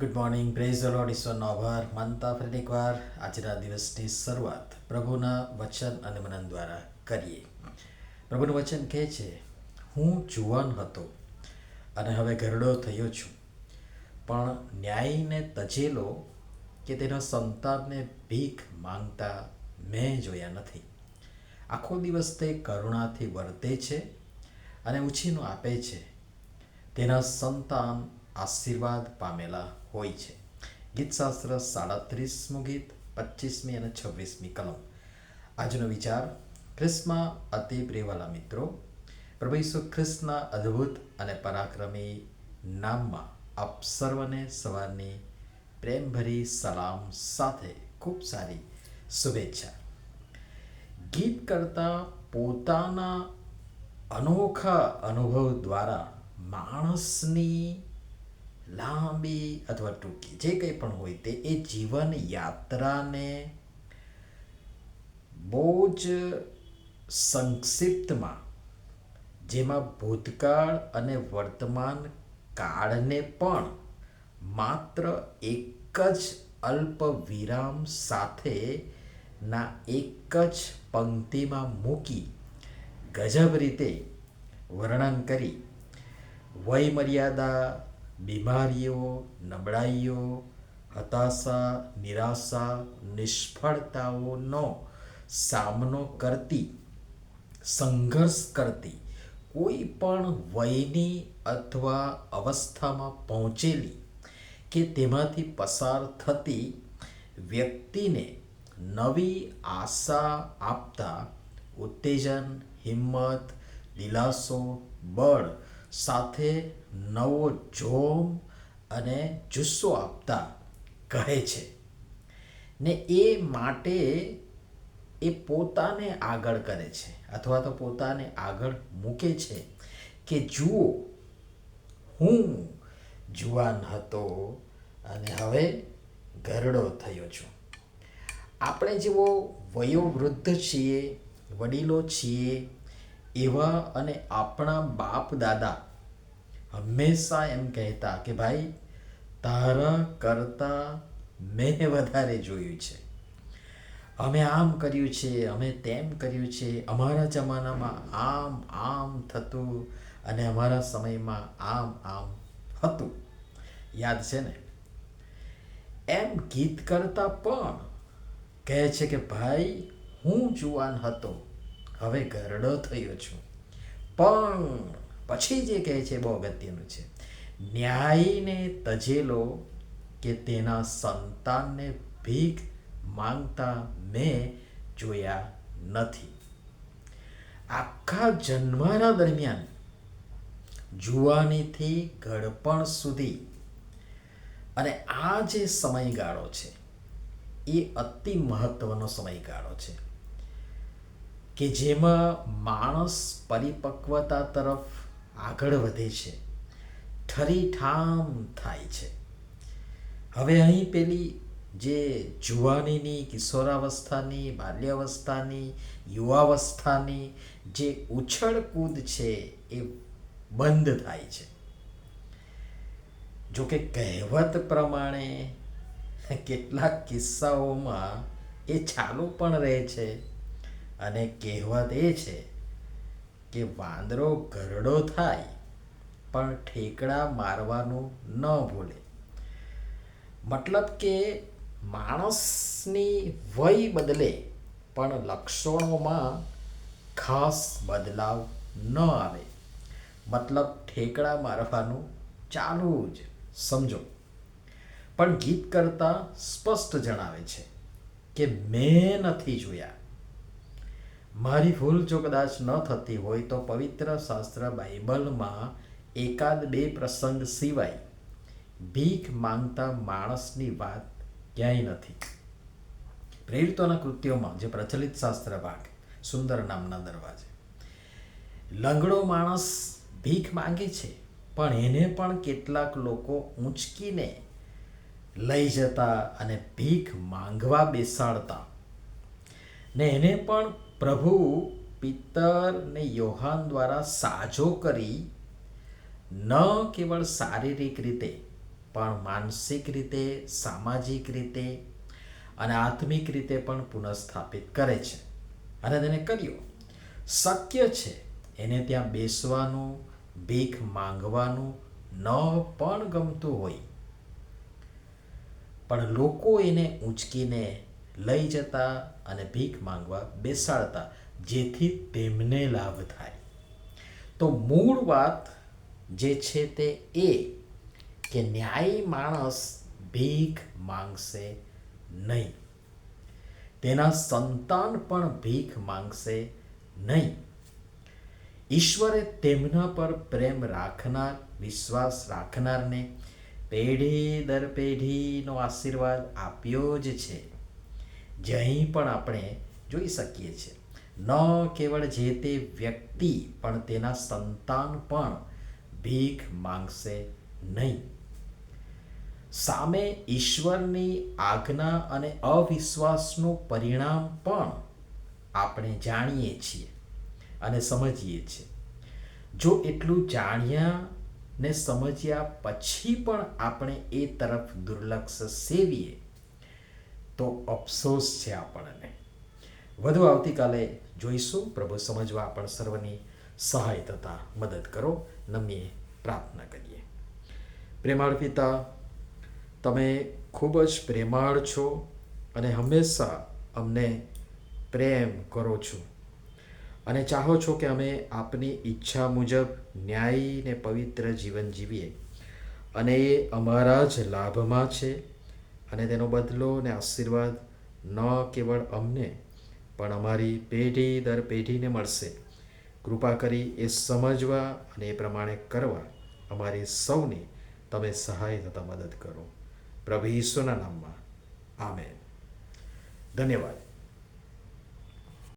Good morning praise the lord ઈશ્વરનો આભાર માનતા ફરી એકવાર આજના દિવસની શરૂઆત પ્રભુના વચન અને મનન દ્વારા કરીએ પ્રભુનું વચન કહે છે, હું જુવાન હતો અને હવે ઘરડો થયો છું. પણ ન્યાયને તજેલો કે તેના સંતાનને ભીખ માંગતા મેં જોયા નથી. આખો દિવસ તે કરુણાથી વર્તે છે અને ઉછીનું આપે છે. તેના સંતાન આશીર્વાદ પામેલા હોય છે. ગીતશાસ્ત્ર સાડત્રીસમું ગીત પચીસમી અને છવ્વીસમી કલમ. આજનો વિચાર ખ્રિસ્તમાં અતિ પ્રિયવાલા મિત્રો, પ્રભુ ઈસુ ખ્રિસ્તના અદ્ભુત અને પરાક્રમી નામમાં આપ સર્વને સવારની પ્રેમભરી સલામ સાથે ખૂબ સારી શુભેચ્છા. ગીત કરતા પોતાના અનોખા અનુભવ દ્વારા માણસની લાંબી અથવા ટૂંકી, જે કંઈ પણ હોય તે, એ જીવન યાત્રાને બહુ જ સંક્ષિપ્તમાં, જેમાં ભૂતકાળ અને વર્તમાન કાળને પણ માત્ર એક જ અલ્પ વિરામ સાથે ના એક જ પંક્તિમાં મૂકી, ગજબ રીતે વર્ણન કરી વય મર્યાદા બીમારીઓ, નબળાઈઓ, હતાશા, નિરાશા, નિષ્ફળતાઓનો સામનો કરતી, સંઘર્ષ કરતી, કોઈ પણ વયની અથવા અવસ્થામાં પહોંચેલી કે તેમાંથી પસાર થતી વ્યક્તિને નવી આશા આપતા ઉત્તેજન, હિંમત, દિલાસો, બળ સાથે નવો જોમ અને જુસ્સો આપતા કહે છે. ને એ માટે એ પોતાને આગળ કરે છે અથવા તો પોતાને આગળ મૂકે છે કે જુઓ, હું જુવાન હતો અને હવે ઘરડો થયો છું. આપણે જેવો વયોવૃદ્ધ છીએ, વડીલો છીએ, એવા અને આપણા બાપ દાદા હંમેશા એમ કહેતા કે ભાઈ, તારા કરતાં મેં વધારે જોયું છે. અમે આમ કર્યું છે, અમે તેમ કર્યું છે, અમારા જમાનામાં આમ આમ થતું અને અમારા સમયમાં આમ આમ હતું. યાદ છે ને? એમ ગીત કરતા પણ કહે છે કે ભાઈ, હું જુવાન હતો, હવે ઘરડો થયો છું. પણ પછી જે કહે છે બહુ અગત્યનું છે. ન્યાયને તજેલો કે તેના સંતાનને ભીખ માંગતા મેં જોયા નથી. આખા જન્માના દરમિયાન જુવાનીથી ઘડપણ સુધી અને આ જે સમયગાળો છે, એ અતિ મહત્વનો સમયગાળો છે કે જેમાં માણસ પરિપક્વતા તરફ આગળ વધે છે. ઠરીઠામ થાય છે. હવે અહીં પેલી જે જુવાનીની, કિશોરાવસ્થાની, બાલ્યાવસ્થાની, યુવાવસ્થાની જે ઉછળકૂદ છે એ બંધ થાય છે. જો કે કહેવત પ્રમાણે કેટલાક કિસ્સાઓમાં એ ચાલુ પણ રહે છે અને કહેવત એ છે કે વાંદરો ઘરડો થાય, પણ ઠેકડા મારવાનું ન ભૂલે. મતલબ કે માણસની વય બદલે, પણ લક્ષણોમાં ખાસ બદલાવ ન આવે. મતલબ ઠેકડા મારવાનું ચાલુ જ, સમજો. પણ ગીત કરતાં સ્પષ્ટ જણાવે છે કે મેં નથી જોયા. મારી ભૂલ જો કદાચ ન થતી હોય તો પવિત્ર શાસ્ત્ર બાઇબલમાં એકાદ બે પ્રસંગ સિવાય ભીખ માંગતા માણસની વાત ક્યાંય નથી. પ્રેરિતોના કૃત્યોમાં જે પ્રચલિત શાસ્ત્ર ભાગ સુંદર નામના દરવાજે, લંગડો માણસ ભીખ માંગે છે, પણ એને પણ કેટલાક લોકો ઊંચકીને લઈ જતા અને ભીખ માંગવા બેસાડતા. ને એને પણ પ્રભુ પિત્તરને યોહાન દ્વારા સાજો કરી, ન કેવળ શારીરિક રીતે, પણ માનસિક રીતે, સામાજિક રીતે અને આત્મિક રીતે પણ પુનઃસ્થાપિત કરે છે. અને તેને કર્યો. શક્ય છે એને ત્યાં બેસવાનું, ભીખ માંગવાનું ન પણ ગમતું હોય. પણ લોકો એને ઊંચકીને લઈ જતા અને ભીખ માંગવા બેસાડતા, જેથી તેમને લાભ થાય. તો મૂળ વાત જે છે તે એ કે ન્યાયી માણસ ભીખ માંગશે નહીં. તેના સંતાન પણ ભીખ માંગશે નહીં. ઈશ્વરે તેમના પર પ્રેમ રાખનાર, વિશ્વાસ રાખનારને પેઢી દર પેઢીનો આશીર્વાદ આપ્યો જ છે. જે પણ આપણે જોઈ શકીએ છીએ. ન કેવળ જે તે વ્યક્તિ, પણ તેના સંતાન પણ ભીખ માંગશે નહીં. સામે ઈશ્વરની આજ્ઞા અને અવિશ્વાસનું પરિણામ પણ આપણે જાણીએ છીએ અને સમજીએ છીએ. જો એટલું જાણ્યા ને સમજ્યા પછી પણ આપણે એ તરફ દુર્લક્ષ સેવીએ તો અફસોસ છે આપણને. વધુ આવતીકાલે જોઈશું. પ્રભુ સમજવા આપણ સર્વની સહાય તથા મદદ કરો. નમીએ પ્રાર્થના કરીએ. પ્રેમાળ પિતા, તમે ખૂબ જ પ્રેમાળ છો અને હંમેશા અમને પ્રેમ કરો છો. અને ચાહો છો કે અમે આપની ઈચ્છા મુજબ ન્યાયી ને પવિત્ર જીવન જીવીએ. અને એ અમારા જ લાભમાં છે. અને તેનો બદલો ને આશીર્વાદ ન કેવળ અમને, પણ અમારી પેઢી દર પેઢીને મળશે. કૃપા કરી એ સમજવા અને એ પ્રમાણે કરવા અમારી સૌની તમે સહાય તથા મદદ કરો. પ્રભુ ઈશ્વરના નામમાં. આમેન. ધન્યવાદ.